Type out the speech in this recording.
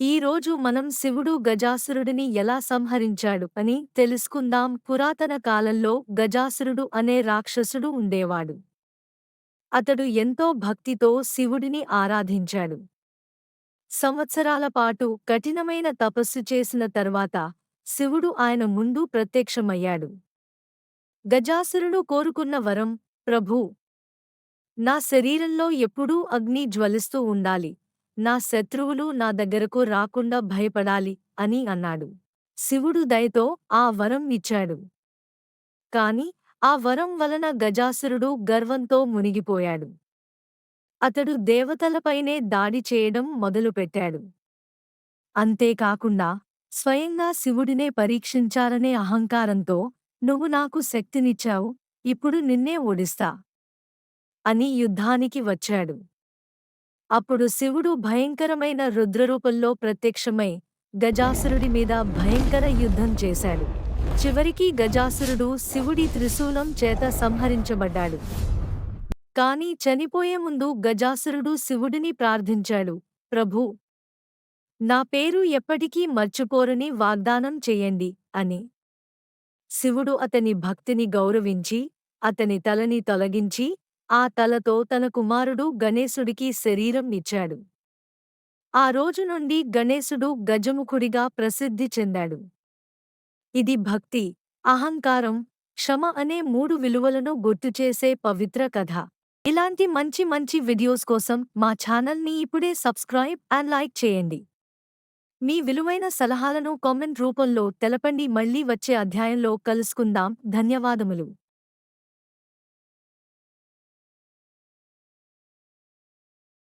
ఈ రోజు మనం శివుడు గజాసురుడిని ఎలా సంహరించాడు అని తెలుసుకుందాం. పురాతన కాలంలో గజాసురుడు అనే రాక్షసుడు ఉండేవాడు. అతడు ఎంతో భక్తితో శివుడిని ఆరాధించాడు. సంవత్సరాల పాటు కఠినమైన తపస్సు చేసిన తర్వాత శివుడు ఆయన ముందు ప్రత్యక్షమయ్యాడు. గజాసురుడు కోరుకున్న వరం ప్రభూ నా శరీరంలో ఎప్పుడూ అగ్ని జ్వలిస్తూ ఉండాలి. నా శత్రువులు నా దగ్గరకు రాకుండా భయపడాలి అని అన్నాడు. శివుడు దయతో ఆ వరం ఇచ్చాడు. కాని ఆ వరం వలన గజాసురుడు గర్వంతో మునిగిపోయాడు. అతడు దేవతలపైనే దాడి చేయడం మొదలుపెట్టాడు. అంతేకాకుండా స్వయంగా శివుడినే పరీక్షించాలనే అహంకారంతో నువ్వు నాకు శక్తినిచ్చావు ఇప్పుడు నిన్నే ఓడిస్తా అని యుద్ధానికి వచ్చాడు. అప్పుడు శివుడు భయంకరమైన రుద్రరూపంలో ప్రత్యక్షమై గజాసురుడి మీద భయంకర యుద్ధం చేశాడు. చివరికి గజాసురుడు శివుడి త్రిశూలం చేత సంహరించబడ్డాడు. కాని చనిపోయే ముందు గజాసురుడు శివుడిని ప్రార్థించాడు ప్రభూ నా పేరు ఎప్పటికీ మర్చిపోరని వాగ్దానం చెయ్యండి అని. శివుడు అతని భక్తిని గౌరవించి అతని తలని తొలగించి ఆ తలతో తన కుమారుడు గణేశుడికి శరీరం ఇచ్చాడు. ఆ రోజు నుండి గణేశుడు గజముఖుడిగా ప్రసిద్ధి చెందాడు. ఇది భక్తి అహంకారం క్షమ అనే మూడు విలువలను గుర్తుచేసే పవిత్ర కథ. ఇలాంటి మంచి మంచి వీడియోస్ కోసం మా ఛానల్ని ఇప్పుడే సబ్స్క్రైబ్ అండ్ లైక్ చేయండి. మీ విలువైన సలహాలను కామెంట్ రూపంలో తెలపండి. మళ్ళీ వచ్చే అధ్యాయంలో కలుసుకుందాం. ధన్యవాదములు.